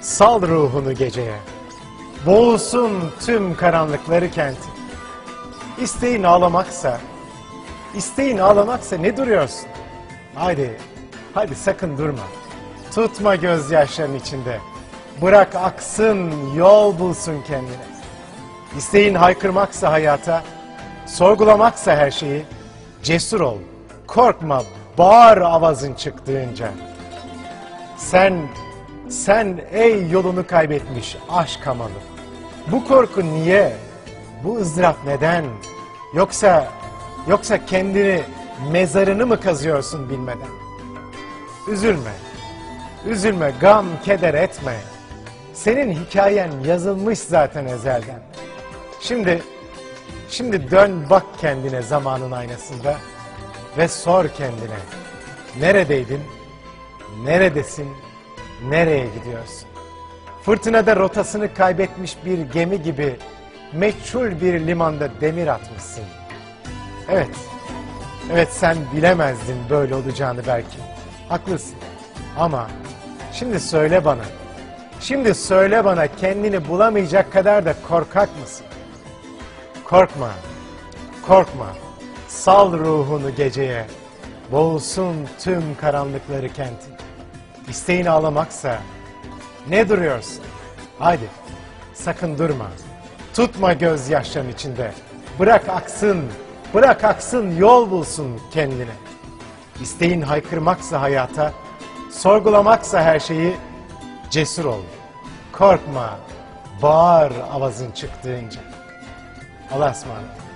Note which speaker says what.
Speaker 1: Sal ruhunu geceye. Boğulsun tüm karanlıkları kenti. İsteğin ağlamaksa, isteğin ağlamaksa ne duruyorsun? Haydi, hadi sakın durma. Tutma gözyaşların içinde. Bırak aksın, yol bulsun kendine. İsteğin haykırmaksa hayata, sorgulamaksa her şeyi, cesur ol, korkma, bağır avazın çıktığınca. Sen, sen ey yolunu kaybetmiş aşk hamalı. Bu korku niye? Bu ızdırap neden? Yoksa, yoksa kendini, mezarını mı kazıyorsun bilmeden? Üzülme, üzülme, gam, keder etme. Senin hikayen yazılmış zaten ezelden. Şimdi, şimdi dön bak kendine zamanın aynasında ve sor kendine. Neredeydin? Neredesin? Nereye gidiyorsun? Fırtınada rotasını kaybetmiş bir gemi gibi meçhul bir limanda demir atmışsın. Evet, evet sen bilemezdin böyle olacağını belki. Haklısın. Ama şimdi söyle bana, şimdi söyle bana kendini bulamayacak kadar da korkak mısın? Korkma, korkma. Sal ruhunu geceye. Boğulsun tüm karanlıkları kentin. İsteğin ağlamaksa ne duruyorsun? Haydi sakın durma. Tutma gözyaşların içinde. Bırak aksın, bırak aksın yol bulsun kendine. İsteğin haykırmaksa hayata, sorgulamaksa her şeyi cesur ol. Korkma, bağır avazın çıktığınca. Allah'a ısmarladık.